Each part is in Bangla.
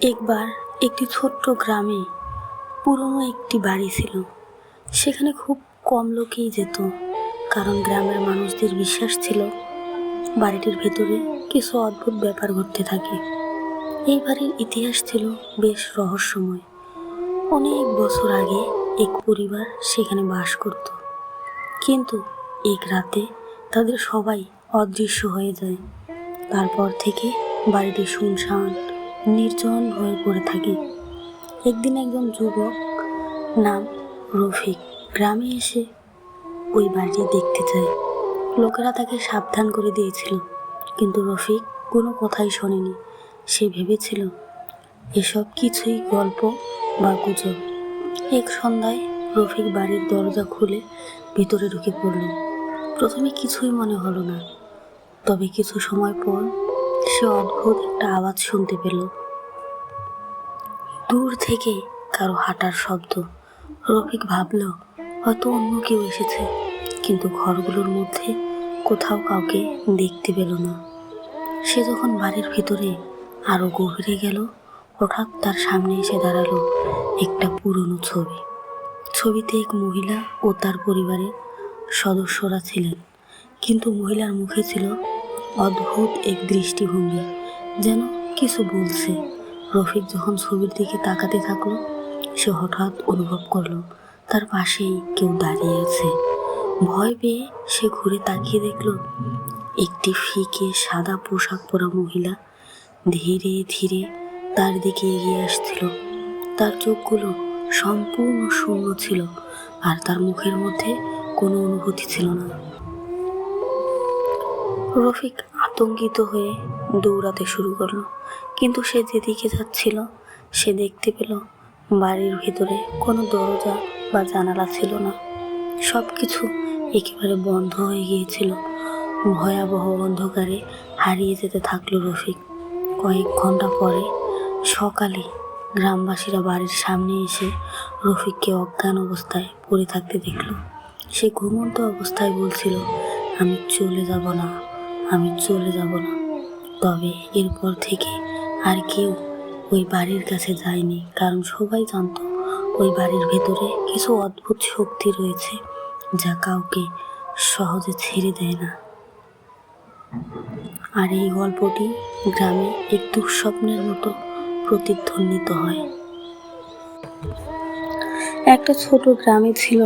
একবার একটি ছোট্ট গ্রামে পুরনো একটি বাড়ি ছিল। সেখানে খুব কম লোকেই যেত, কারণ গ্রামের মানুষদের বিশ্বাস ছিল বাড়িটির ভেতরে কিছু অদ্ভুত ব্যাপার ঘটতে থাকে। এই বাড়ির ইতিহাস ছিল বেশ রহস্যময়। অনেক বছর আগে এক পরিবার সেখানে বাস করত, কিন্তু এক রাতে তাদের সবাই অদৃশ্য হয়ে যায়। তারপর থেকে বাড়িটি শুনশান নির্জন হয়ে পড়ে থাকে। একদিন একজন যুবক নাম রফিক গ্রামে এসে ওই বাড়িটি দেখতে যায় লোকেরা তাকে সাবধান করে দিয়েছিল, কিন্তু রফিক কোনো কথাই শোনেনি। সে ভেবেছিল, এসব কিছুই গল্প বা গুজব। এক সন্ধ্যায় রফিক বাড়ির দরজা খুলে ভিতরে ঢুকে পড়ল। প্রথমে কিছুই মনে হলো না, তবে কিছু সময় পর সে অদ্ভুত একটা আওয়াজ শুনতে পেল। দূর থেকে কারও হাঁটার শব্দ। রফিক ভাবল, হয়তো অন্য কেউ এসেছে, কিন্তু ঘরগুলোর মধ্যে কোথাও কাউকে দেখতে পেল না। সে যখন বাড়ির ভিতরে আরও গভীরে গেল, হঠাৎ তার সামনে এসে দাঁড়াল একটা পুরনো ছবি। ছবিতে এক মহিলা ও তার পরিবারের সদস্যরা ছিলেন, কিন্তু মহিলার মুখে ছিল অদ্ভুত এক দৃষ্টিভঙ্গি। যেন কিছু বলছে। রফিক যখন ছবির দিকে তাকাতে থাকল, সে হঠাৎ অনুভব করল, তার পাশেই কেউ দাঁড়িয়ে আছে। ভয় পেয়ে সে ঘুরে তাকিয়ে দেখল, একটি ফিকে সাদা পোশাক পরা মহিলা ধীরে ধীরে তার দিকে এগিয়ে আসছিল। তার চোখগুলো সম্পূর্ণ শূন্য ছিল, আর তার মুখের মধ্যে কোনো অনুভূতি ছিল না। রফিক আতঙ্কিত হয়ে দৌড়াতে শুরু করল। কিন্তু সে যেদিকে যাচ্ছিল, সে দেখতে পেল বাড়ির ভেতরে কোনো দরজা বা জানালা ছিল না। সব কিছু একেবারে বন্ধ হয়ে গিয়েছিল। ভয়াবহ অন্ধকারে হারিয়ে যেতে থাকল রফিক। কয়েক ঘণ্টা পরে সকালে গ্রামবাসীরা বাড়ির সামনে এসে রফিককে অজ্ঞান অবস্থায় পড়ে থাকতে দেখল। সে ঘুমন্ত অবস্থায় বলছিল, আমি চলে যাব না। আমি চলে যাব না। তবে এরপর থেকে আর কেউ ওই বাড়ির কাছে যায়নি, কারণ সবাই জানতো ওই বাড়ির ভেতরে কিছু অদ্ভুত শক্তি রয়েছে যা কাউকে সহজে ছেড়ে দেয় না। আর এই গল্পটি গ্রামে এক দুঃস্বপ্নের মতো প্রতিধ্বনিত হয়। একটা ছোট গ্রামে ছিল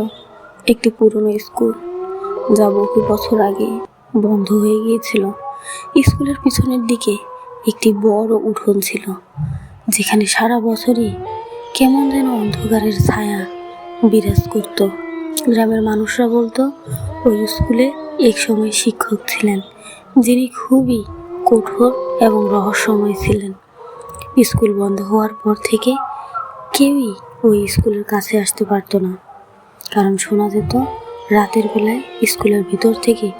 একটি পুরনো স্কুল, যা বহু বছর আগে বন্ধ হয়ে গিয়েছিল। স্কুলের পিছনের দিকে একটি বড় উঠোন ছিল, যেখানে সারা বছরই কেমন যেন অন্ধকারের ছায়া বিরাজ করত। গ্রামের মানুষরা বলতো, ওই স্কুলে এক সময় শিক্ষক ছিলেন, যিনি খুবই কঠোর এবং রহস্যময় ছিলেন। স্কুল বন্ধ হওয়ার পর থেকে কেউই ওই স্কুলের কাছে আসতে পারতো না। কারণ শোনা যেত, রাতের বেলায় স্কুলের ভিতর থেকে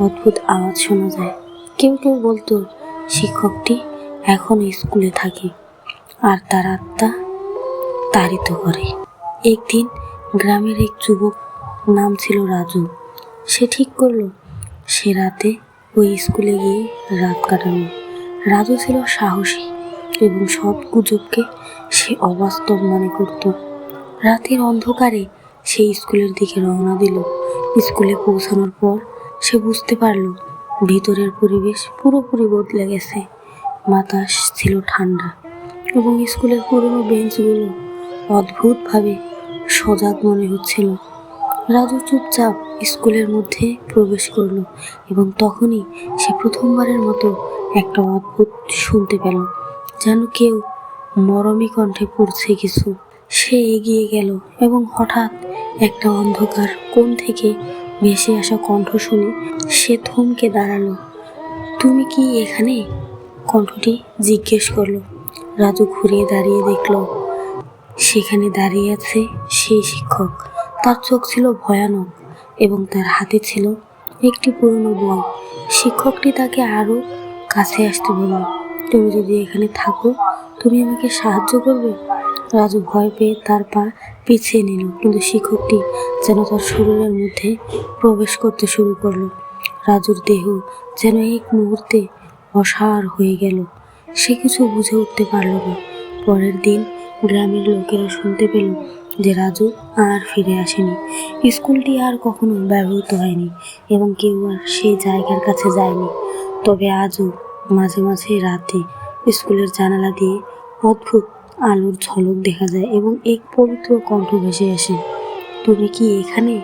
অদ্ভুত আওয়াজ শোনা যায়। কেউ কেউ বলতো, শিক্ষকটি এখন স্কুলে থাকে আর তার আত্মা তাড়িত করে। একদিন গ্রামের এক যুবক, নাম ছিল রাজু, সে ঠিক করল, সে রাতে ওই স্কুলে গিয়ে রাত কাটানো রাজু ছিল সাহসী এবং সব গুজবকে সে অবাস্তব মনে করত। রাতের অন্ধকারে সে স্কুলের দিকে রওনা দিল। স্কুলে পৌঁছানোর পর সে বুঝতে পারল, ভিতরের পরিবেশ পুরোপুরি বদলে গেছে। বাতাস ছিল ঠান্ডা এবং স্কুলের পুরনো বেঞ্চগুলো অদ্ভুতভাবে সজাগ মনে হচ্ছিল। রাজু চুপচাপ স্কুলের মধ্যে প্রবেশ করল এবং তখনই সে প্রথমবারের মতো একটা অদ্ভুত শুনতে পেল, যেন কেউ মরমী কণ্ঠে পড়ছে কিছু। সে এগিয়ে গেল এবং হঠাৎ একটা অন্ধকার কোণ থেকে ভেসে আসা কণ্ঠ শুনে সে থমকে দাঁড়াল। তুমি কি এখানে? কণ্ঠটি জিজ্ঞেস করল। রাজু ঘুরিয়ে দাঁড়িয়ে দেখল। সেখানে দাঁড়িয়ে আছে সেই শিক্ষক। তার চোখ ছিল ভয়ানক এবং তার হাতে ছিল একটি পুরনো বই। শিক্ষকটি তাকে আরও কাছে আসতে বলল, তুমি যদি এখানে থাকো, তুমি আমাকে সাহায্য করবে? রাজু ভয় পেয়ে তার পা পিছিয়ে নিল, কিন্তু শিক্ষকটি যেন তার শরীরের মধ্যে প্রবেশ করতে শুরু করল। রাজুর দেহ যেন এক মুহূর্তে অসার হয়ে গেল। সে কিছু বুঝে উঠতে পারল না। পরের দিন গ্রামের লোকেরা শুনতে পেল যে রাজু আর ফিরে আসেনি। স্কুলটি আর কখনো ব্যবহৃত হয়নি এবং কেউ আর সেই জায়গার কাছে যায়নি। তবে আজও মাঝে মাঝে রাতে স্কুলের জানালা দিয়ে অদ্ভুত আলোর ঝলক দেখা যায় এবং এক পবিত্র কণ্ঠ ভেসে আসে। তুমি কি এখানে?